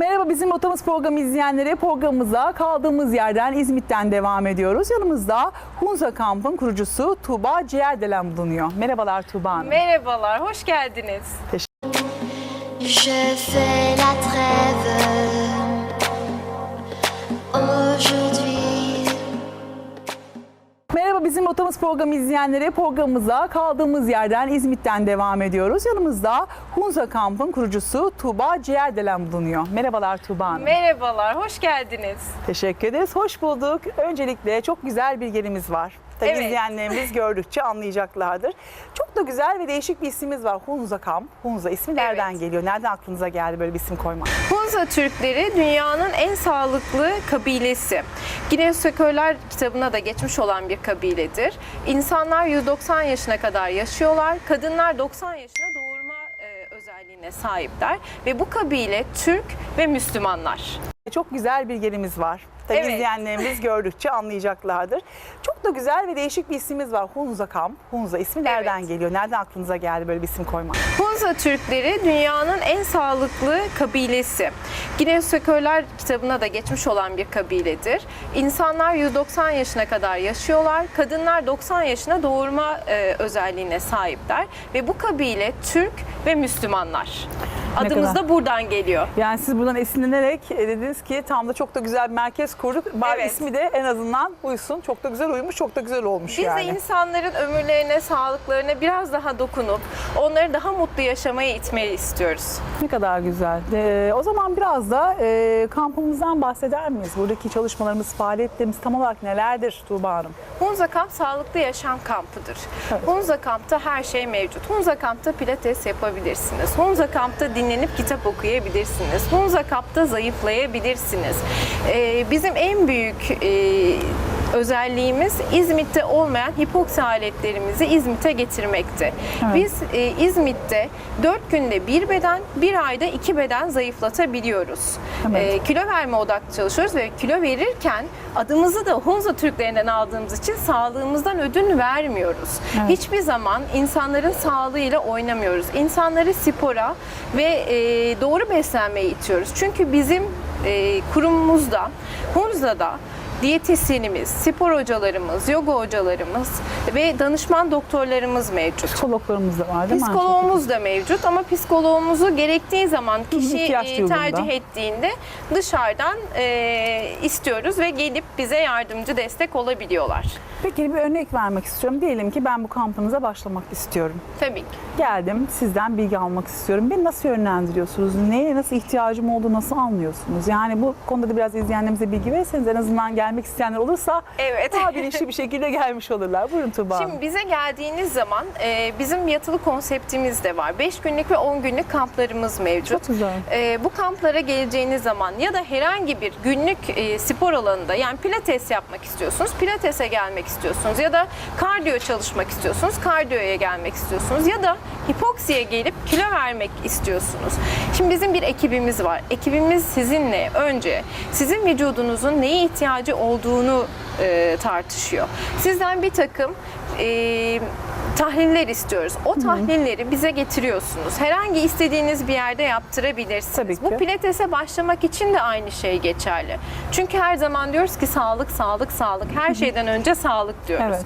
Merhaba bizim Otamız programı izleyenleri programımıza kaldığımız yerden İzmit'ten devam ediyoruz. Yanımızda Hunza Kamp'ın kurucusu Tuğba Ciğerdelen bulunuyor. Merhabalar Tuğba Hanım. Merhabalar, hoş geldiniz. Je fais la trêve bizim Otamız programı izleyenleri programımıza kaldığımız yerden İzmit'ten devam ediyoruz. Yanımızda Hunza Kamp'ın kurucusu Tuğba Ciğerdelen bulunuyor. Merhabalar Tuğba Hanım. Merhabalar, hoş geldiniz. Teşekkür ederiz. Hoş bulduk. Öncelikle çok güzel bir gelimiz var. Tabii Evet. izleyenlerimiz gördükçe anlayacaklardır. Çok da güzel ve değişik bir ismimiz var. Hunza Kamp. Hunza ismi nereden Evet. geliyor? Nereden aklınıza geldi böyle bir isim koymak? Hunza Türkleri dünyanın en sağlıklı kabilesi. Guinness Rekorlar kitabına da geçmiş olan bir kabiledir. İnsanlar 190 yaşına kadar yaşıyorlar. Kadınlar 90 yaşına doğurma e, özelliğine sahipler. Ve bu kabile Türk ve Müslümanlar. Çok güzel bir gelimiz var. Tabii Evet. izleyenlerimiz gördükçe anlayacaklardır. Çok da güzel ve değişik bir ismimiz var. Hunza Kamp. Hunza ismi nereden Evet. geliyor? Nereden aklınıza geldi böyle bir isim koymak? Hunza Türkleri dünyanın en sağlıklı kabilesi. Guinness Rekorlar kitabına da geçmiş olan bir kabiledir. İnsanlar 190 yaşına kadar yaşıyorlar. Kadınlar 90 yaşına doğurma e, özelliğine sahipler. Ve bu kabile Türk ve Müslümanlar. Adımız kadar- da buradan geliyor. Yani siz buradan esinlenerek e, dediniz ki tam da çok da güzel bir merkez kurduk. Bari Evet. ismi de en azından uysun. Çok da güzel uymuş, çok da güzel olmuş Biz yani. de insanların ömürlerine, sağlıklarına biraz daha dokunup onları daha mutlu yaşamaya itmeyi istiyoruz. Ne kadar güzel. Ee, o zaman biraz da e, kampımızdan bahseder miyiz? Buradaki çalışmalarımız, faaliyetlerimiz tam olarak nelerdir Tuğba Hanım? Hunza Kamp sağlıklı yaşam kampıdır. Evet. Hunza Kamp'ta her şey mevcut. Hunza Kamp'ta pilates yapabilirsiniz. Hunza Kamp'ta dinlenip kitap okuyabilirsiniz. Hunza Kamp'ta zayıflayabilirsiniz. Ee, bizim en büyük e, özelliğimiz İzmit'te olmayan hipoksi aletlerimizi İzmit'e getirmekti. Evet. Biz e, İzmit'te 4 günde bir beden, bir ayda iki beden zayıflatabiliyoruz. Evet. E, kilo verme odaklı çalışıyoruz ve kilo verirken adımızı da Hunza Türklerinden aldığımız için sağlığımızdan ödün vermiyoruz. Evet. Hiçbir zaman insanların sağlığıyla oynamıyoruz. İnsanları spora ve e, doğru beslenmeye itiyoruz. Çünkü bizim e, kurumumuzda, Hunza'da diyetisyenimiz, spor hocalarımız, yoga hocalarımız ve danışman doktorlarımız mevcut. Psikologlarımız da var değil mi? Psikoloğumuz da mevcut ama psikoloğumuzu gerektiği zaman kişi e, tercih ettiğinde dışarıdan e, istiyoruz ve gelip bize yardımcı destek olabiliyorlar. Peki bir örnek vermek istiyorum. Diyelim ki ben bu kampınıza başlamak istiyorum. Tabii ki. Geldim, sizden bilgi almak istiyorum. Beni nasıl yönlendiriyorsunuz? Neye nasıl ihtiyacım olduğu nasıl anlıyorsunuz? Yani bu konuda da biraz izleyenlerimize bilgi verirseniz en azından gelmek isteyenler olursa Evet. daha bilinçli bir şekilde gelmiş olurlar. Buyurun Hanım. Şimdi bize geldiğiniz zaman e, bizim yatılı konseptimiz de var. 5 günlük ve 10 günlük kamplarımız mevcut. Çok güzel. E, bu kamplara geleceğiniz zaman ya da herhangi bir günlük e, spor alanında yani pilates yapmak istiyorsunuz, pilatese gelmek istiyorsunuz ya da kardiyo çalışmak istiyorsunuz, kardiyoya gelmek istiyorsunuz ya da hipoksiye gelip kilo vermek istiyorsunuz. Şimdi bizim bir ekibimiz var. Ekibimiz sizinle önce sizin vücudunuzun neye ihtiyacı olduğunu e, tartışıyor. Sizden bir takım e, tahliller istiyoruz. O tahlilleri bize getiriyorsunuz. Herhangi istediğiniz bir yerde yaptırabilirsiniz. Tabii ki. Bu pilatese başlamak için de aynı şey geçerli. Çünkü her zaman diyoruz ki sağlık, sağlık, sağlık. Her şeyden önce sağlık diyoruz.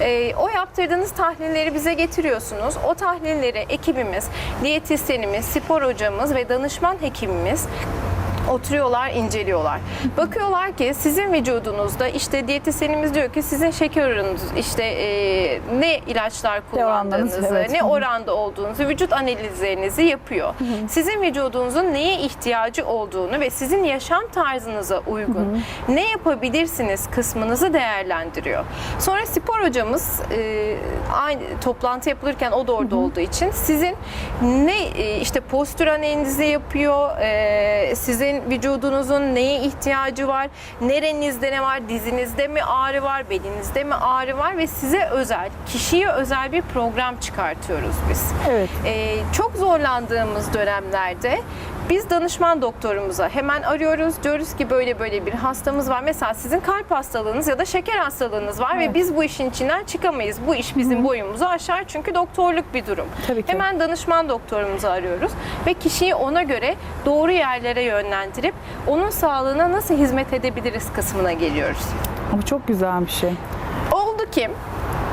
Evet. Ee, o yaptırdığınız tahlilleri bize getiriyorsunuz. O tahlilleri ekibimiz, diyetisyenimiz, spor hocamız ve danışman hekimimiz oturuyorlar, inceliyorlar. Bakıyorlar ki sizin vücudunuzda işte diyetisyenimiz diyor ki sizin şeker oranınız işte e, ne ilaçlar kullandığınızı, evet. ne Hı hı. oranda olduğunuzu, vücut analizlerinizi yapıyor. Sizin vücudunuzun neye ihtiyacı olduğunu ve sizin yaşam tarzınıza uygun ne yapabilirsiniz kısmınızı değerlendiriyor. Sonra spor hocamız e, aynı toplantı yapılırken o da orada olduğu için sizin ne e, işte postür analizi yapıyor, e, sizin vücudunuzun neye ihtiyacı var, nerenizde ne var, dizinizde mi ağrı var, belinizde mi ağrı var ve size özel, kişiye özel bir program çıkartıyoruz biz. Evet. Ee, çok zorlandığımız dönemlerde Biz danışman doktorumuza hemen arıyoruz. Diyoruz ki böyle böyle bir hastamız var. Mesela sizin kalp hastalığınız ya da şeker hastalığınız var Evet. ve biz bu işin içinden çıkamayız. Bu iş bizim boyumuzu aşar çünkü doktorluk bir durum. Tabii ki. Hemen danışman doktorumuzu arıyoruz ve kişiyi ona göre doğru yerlere yönlendirip onun sağlığına nasıl hizmet edebiliriz kısmına geliyoruz. Ama çok güzel bir şey. Oldu ki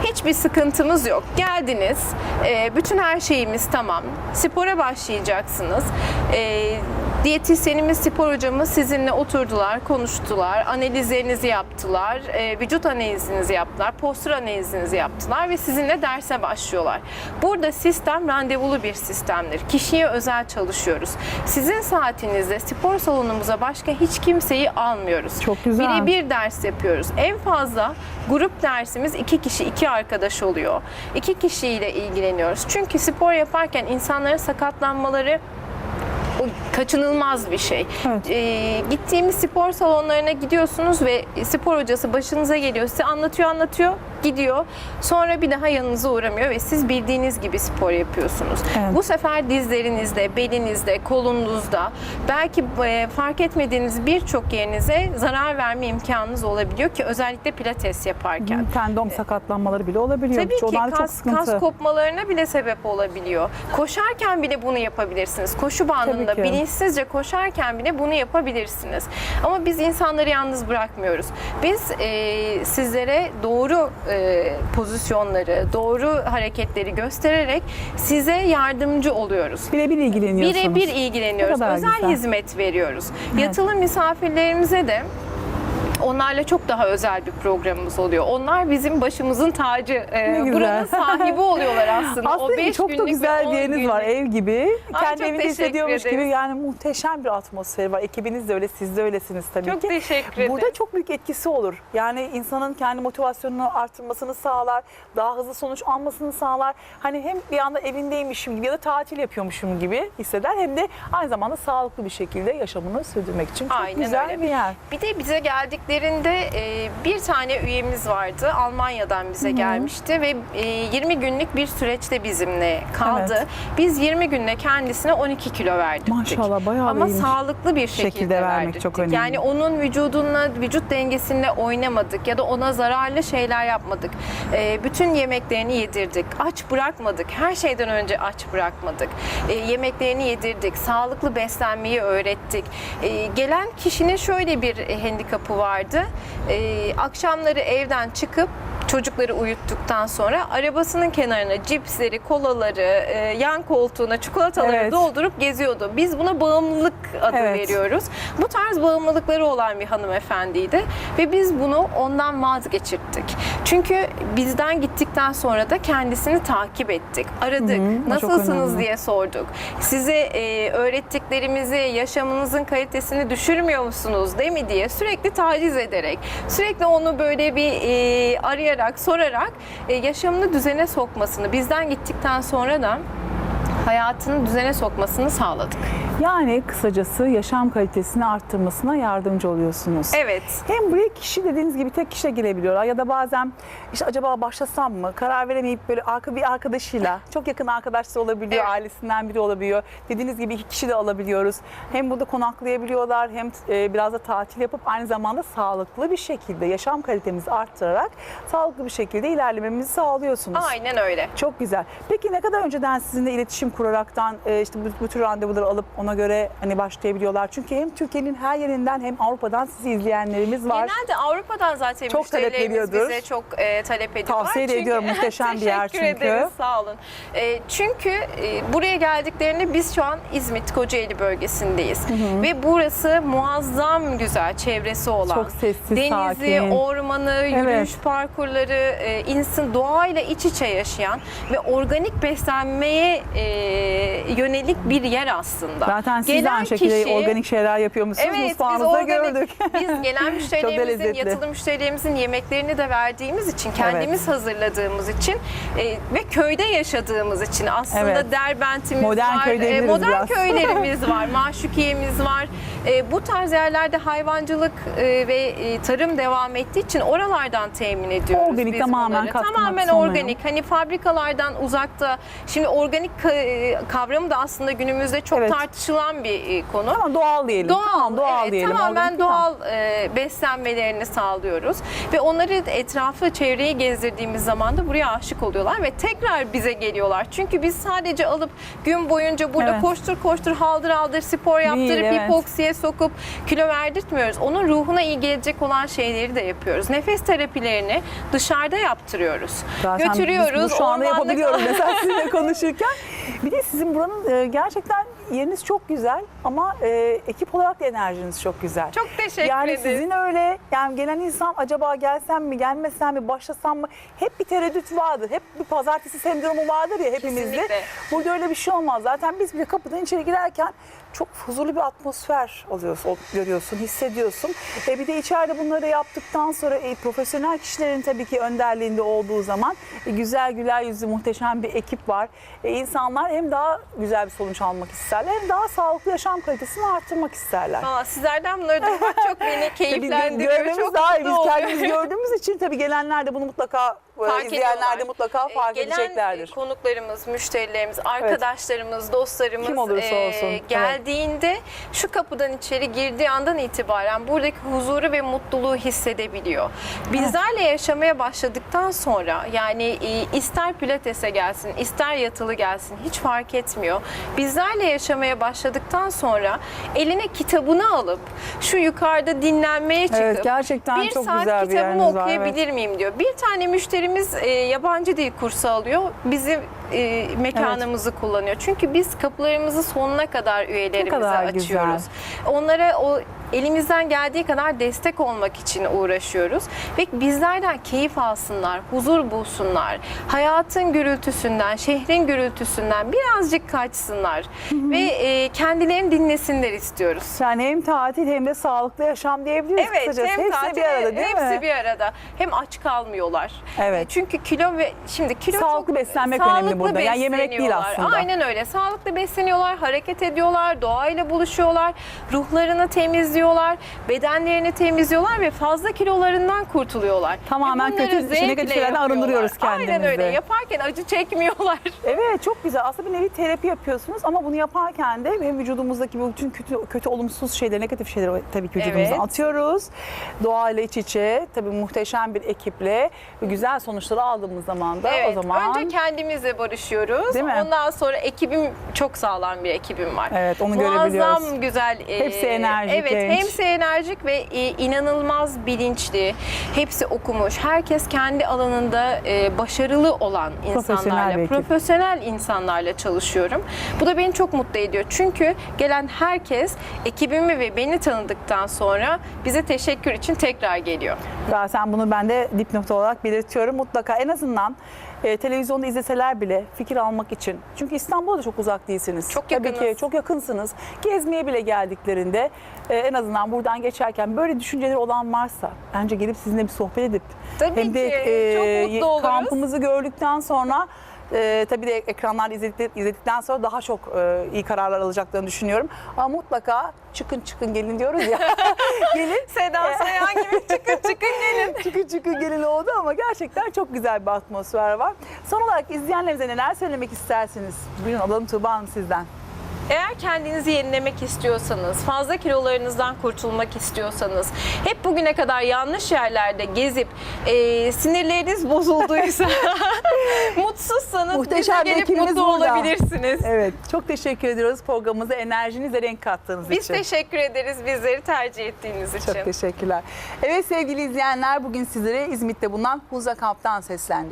hiçbir sıkıntımız yok. Geldiniz, e, bütün her şeyimiz tamam. Spora başlayacaksınız. Diyetisyenimiz, spor hocamız sizinle oturdular, konuştular, analizlerinizi yaptılar, e, vücut analizinizi yaptılar, postür analizinizi yaptılar ve sizinle derse başlıyorlar. Burada sistem randevulu bir sistemdir. Kişiye özel çalışıyoruz. Sizin saatinizde spor salonumuza başka hiç kimseyi almıyoruz. Çok güzel. Birebir bir ders yapıyoruz. En fazla grup dersimiz iki kişi, iki arkadaş oluyor. İki kişiyle ilgileniyoruz. Çünkü spor yaparken insanların sakatlanmaları o kaçınılmaz bir şey. Evet. Ee, gittiğimiz spor salonlarına gidiyorsunuz ve spor hocası başınıza geliyor, size anlatıyor anlatıyor, gidiyor. Sonra bir daha yanınıza uğramıyor ve siz bildiğiniz gibi spor yapıyorsunuz. Evet. Bu sefer dizlerinizde, belinizde, kolunuzda belki e, fark etmediğiniz birçok yerinize zarar verme imkanınız olabiliyor ki özellikle pilates yaparken. Tendon sakatlanmaları bile olabiliyor. Tabii ki Onlar çok kas, sıkıntı. kas kopmalarına bile sebep olabiliyor. Koşarken bile bunu yapabilirsiniz. Koşu bandında ki. Bilinçsizce koşarken bile bunu yapabilirsiniz. Ama biz insanları yalnız bırakmıyoruz. Biz e, sizlere doğru e, pozisyonları, doğru hareketleri göstererek size yardımcı oluyoruz. Birebir ilgileniyorsunuz. Birebir ilgileniyoruz. Özel güzel. hizmet veriyoruz. Yatılı misafirlerimize de onlarla çok daha özel bir programımız oluyor. Onlar bizim başımızın tacı. Güzel. buranın sahibi oluyorlar aslında. Aslında o beş çok da güzel bir yeriniz var ev gibi. Ay, Kendi çok evinde hissediyormuş gibi ederiz. yani muhteşem bir atmosferi var. Ekibiniz de öyle siz de öylesiniz tabii Çok ki. teşekkür ederiz. Burada çok büyük etkisi olur. Yani insanın kendi motivasyonunu artırmasını sağlar. Daha hızlı sonuç almasını sağlar. Hani hem bir anda evindeymişim gibi ya da tatil yapıyormuşum gibi hisseder. Hem de aynı zamanda sağlıklı bir şekilde yaşamını sürdürmek için çok Aynen güzel öyle. bir yer. Bir de bize geldiklerinde e, bir tane üyemiz vardı. Almanya'dan bize gelmişti ve e, 20 günlük bir süreçte bizimle kaldı. Evet. Biz 20 günde kendisine 12 kilo verdik. Maşallah, bayağı Ama iyiymiş. sağlıklı bir şekilde, Şekilde vermek verdirttik. çok önemli. Yani onun vücudunla, vücut dengesinle oynamadık ya da ona zararlı şeyler yapmadık. E, bütün yemeklerini yedirdik. Aç bırakmadık. Her şeyden önce aç bırakmadık. E, yemeklerini yedirdik. Sağlıklı beslenmeyi öğrettik. E, gelen kişinin şöyle bir handikapı vardı. E, akşamları evden çıkıp çocukları uyuttuktan sonra arabasının kenarına cipsleri, kolaları, e, yan koltuğuna çikolataları Evet. doldurup geziyordu. Biz buna bağımlılık adı Evet. veriyoruz. Bu tarz bağımlılıkları olan bir hanımefendiydi ve biz bunu ondan vazgeçirttik. Çünkü bizden gittikten sonra da kendisini takip ettik. Aradık. Hı, o çok Nasılsınız diye sorduk. Size e, öğrettiklerimizi yaşamınızın kalitesini düşürmüyor musunuz değil mi diye sürekli taciz ederek, sürekli onu böyle bir e, arayarak, sorarak e, yaşamını düzene sokmasını, bizden gittikten sonra da hayatını düzene sokmasını sağladık. Yani kısacası yaşam kalitesini arttırmasına yardımcı oluyorsunuz. Evet. Hem buraya kişi dediğiniz gibi tek kişi de gelebiliyorlar ya da bazen işte acaba başlasam mı karar veremeyip böyle arka bir arkadaşıyla çok yakın arkadaşlar olabiliyor, Evet. ailesinden biri olabiliyor. Dediğiniz gibi iki kişi de alabiliyoruz. Hem burada konaklayabiliyorlar hem e, biraz da tatil yapıp aynı zamanda sağlıklı bir şekilde yaşam kalitemizi arttırarak sağlıklı bir şekilde ilerlememizi sağlıyorsunuz. Aynen öyle. Çok güzel. Peki ne kadar önceden sizinle iletişim kuraraktan e, işte bu, bu tür randevuları alıp ona göre hani başlayabiliyorlar? Çünkü hem Türkiye'nin her yerinden hem Avrupa'dan sizi izleyenlerimiz var. Genelde Avrupa'dan zaten Çok talep ediyordur. bize çok e, talep ediyorlar. Tavsiye Çünkü- ediyorum, muhteşem bir yer Teşekkür çünkü. ederiz, sağ olun. E, çünkü e, buraya geldiklerinde biz şu an İzmit Kocaeli bölgesindeyiz. Ve burası muazzam güzel çevresi olan. Çok sessiz, Denizi, sakin. ormanı, yürüyüş Evet. parkurları, e, insan doğayla iç içe yaşayan ve organik beslenmeye e, yönelik bir yer aslında. Zaten siz de aynı şekilde kişi- organik şeyler yapıyormuşsunuz. Evet biz Mutfağınızda organik, gördük. biz gelen müşterilerimizin, yatılı müşterilerimizin yemeklerini de verdiğimiz için, kendimiz hazırladığımız için e, ve köyde yaşadığımız için aslında Evet. Derbentimiz Modern var, köy e, modern biraz. köylerimiz var, maşukiyemiz var. E, bu tarz yerlerde hayvancılık e, ve e, tarım devam ettiği için oralardan temin ediyoruz Organik, biz tamamen bunları. Tamamen olmayan. organik. Hani fabrikalardan uzakta. Şimdi organik ka- kavramı da aslında günümüzde çok Evet. tartışılıyor tartışılan bir e, konu. Ama doğal diyelim. Doğal, Tamam, doğal evet, diyelim. tamamen doğal e, beslenmelerini sağlıyoruz ve onları etrafı, çevreyi gezdirdiğimiz zaman da buraya aşık oluyorlar ve tekrar bize geliyorlar. Çünkü biz sadece alıp gün boyunca burada Evet. koştur koştur haldır haldır spor yaptırıp evet. hipoksiye sokup kilo verdirtmiyoruz. Onun ruhuna iyi gelecek olan şeyleri de yapıyoruz. Nefes terapilerini dışarıda yaptırıyoruz. Zaten biz Götürüyoruz. bunu şu anda yapabiliyoruz mesela sizinle konuşurken. Bir de sizin buranın e, gerçekten yeriniz çok güzel ama e, ekip olarak da enerjiniz çok güzel. Çok teşekkür yani ederiz. sizin öyle yani gelen insan acaba gelsem mi gelmesem mi başlasam mı hep bir tereddüt vardır. Hep bir pazartesi sendromu vardır ya hepimizde. Kesinlikle. Burada öyle bir şey olmaz. Zaten biz bile kapıdan içeri girerken çok huzurlu bir atmosfer alıyorsun, görüyorsun, hissediyorsun. E bir de içeride bunları yaptıktan sonra e, profesyonel kişilerin tabii ki önderliğinde olduğu zaman e, güzel güler yüzlü muhteşem bir ekip var. E, insanlar hem daha güzel bir sonuç almak isterler hem daha sağlıklı yaşam kalitesini arttırmak isterler. Aa, sizlerden bunları duymak çok beni keyiflendiriyor. görmemiz Çok daha mutlu Biz kendimiz gördüğümüz için tabii gelenler de bunu mutlaka Fark izleyenler de mutlaka Ee, fark Gelen edeceklerdir. konuklarımız, müşterilerimiz, arkadaşlarımız, dostlarımız Kim olursa e, olsun, evet. geldiğinde şu kapıdan içeri girdiği andan itibaren buradaki huzuru ve mutluluğu hissedebiliyor. Bizlerle yaşamaya başladıktan sonra yani e, ister pilatese gelsin, ister yatılı gelsin hiç fark etmiyor. Bizlerle yaşamaya başladıktan sonra eline kitabını alıp şu yukarıda dinlenmeye çıkıp Evet, gerçekten bir çok saat güzel bir kitabımı yeriniz var, okuyabilir miyim diyor. Bir tane müşterimiz e, yabancı dil kursu alıyor. Bizim e, mekanımızı kullanıyor. Çünkü biz kapılarımızı sonuna kadar üyelerimize kadar açıyoruz. güzel. Onlara o elimizden geldiği kadar destek olmak için uğraşıyoruz ve bizlerden keyif alsınlar, huzur bulsunlar. Hayatın gürültüsünden, şehrin gürültüsünden birazcık kaçsınlar ve e, kendilerini dinlesinler istiyoruz. Yani hem tatil hem de sağlıklı yaşam diyebiliriz Evet, kısacası. hem Hepsi tatil, bir arada değil hepsi mi? bir arada. Hem aç kalmıyorlar. Evet. E, Çünkü kilo ve şimdi kilo Sağlıklı çok- beslenmek sağlıklı önemli burada. Yani yememek değil aslında. Aynen öyle. Sağlıklı besleniyorlar, hareket ediyorlar, doğayla buluşuyorlar, ruhlarını temizliyorlar, bedenlerini temizliyorlar ve fazla kilolarından kurtuluyorlar. Tamamen Ve bunları kötü, zevkle negatif şeylerden yapıyorlar. arındırıyoruz Aynen kendimizi. öyle. Yaparken acı çekmiyorlar. Evet çok güzel. Aslında bir nevi terapi yapıyorsunuz ama bunu yaparken de hem vücudumuzdaki bu bütün kötü, kötü olumsuz şeyleri, negatif şeyleri tabii ki vücudumuza Evet. atıyoruz. Doğayla iç içe, tabii muhteşem bir ekiple ve güzel sonuçları aldığımız zaman da o zaman... önce kendimizle barışıyoruz. Değil mi? Ondan sonra ekibim çok sağlam bir ekibim var. Evet, onu Muazzam görebiliyoruz. güzel. e, Hepsi enerjik, Evet, genç. hepsi enerjik ve e, inanılmaz bilinçli. Hepsi okumuş. Herkes kendi alanında e, başarılı olan Profesyonel insanlarla, ekip. profesyonel insanlarla çalışıyorum. Bu da beni çok mutlu ediyor. Çünkü gelen herkes ekibimi ve beni tanıdıktan sonra bize teşekkür için tekrar geliyor. Zaten bunu ben de dipnot olarak belirtiyorum. Mutlaka en azından e, televizyonda izleseler bile fikir almak için. Çünkü İstanbul'a da çok uzak değilsiniz. Çok Tabii yakınız. ki çok yakınsınız. Gezmeye bile geldiklerinde e, en azından buradan geçerken böyle düşünceleri olan varsa bence gelip sizinle bir sohbet edip Tabii hem de ki, çok mutlu oluruz. kampımızı gördükten sonra e, tabii de izledik, izledikten sonra daha çok e, iyi kararlar alacaklarını düşünüyorum. Ama mutlaka çıkın çıkın gelin diyoruz ya. gelin Seda Sayan gibi çıkın çıkın gelin. çıkın çıkın gelin oldu ama gerçekten çok güzel bir atmosfer var. Son olarak izleyenlerimize neler söylemek istersiniz? Buyurun alalım Tuğba Hanım sizden. Eğer kendinizi yenilemek istiyorsanız, fazla kilolarınızdan kurtulmak istiyorsanız, hep bugüne kadar yanlış yerlerde gezip e, sinirleriniz bozulduysa, mutsuzsanız Muhteşem bize gelip ekibimiz mutlu burada. olabilirsiniz. Evet çok teşekkür ediyoruz programımıza enerjinize renk kattığınız Biz için. teşekkür ederiz bizleri tercih ettiğiniz için. Çok teşekkürler. Evet sevgili izleyenler bugün sizlere İzmit'te bulunan Huza Kamp'tan seslendik.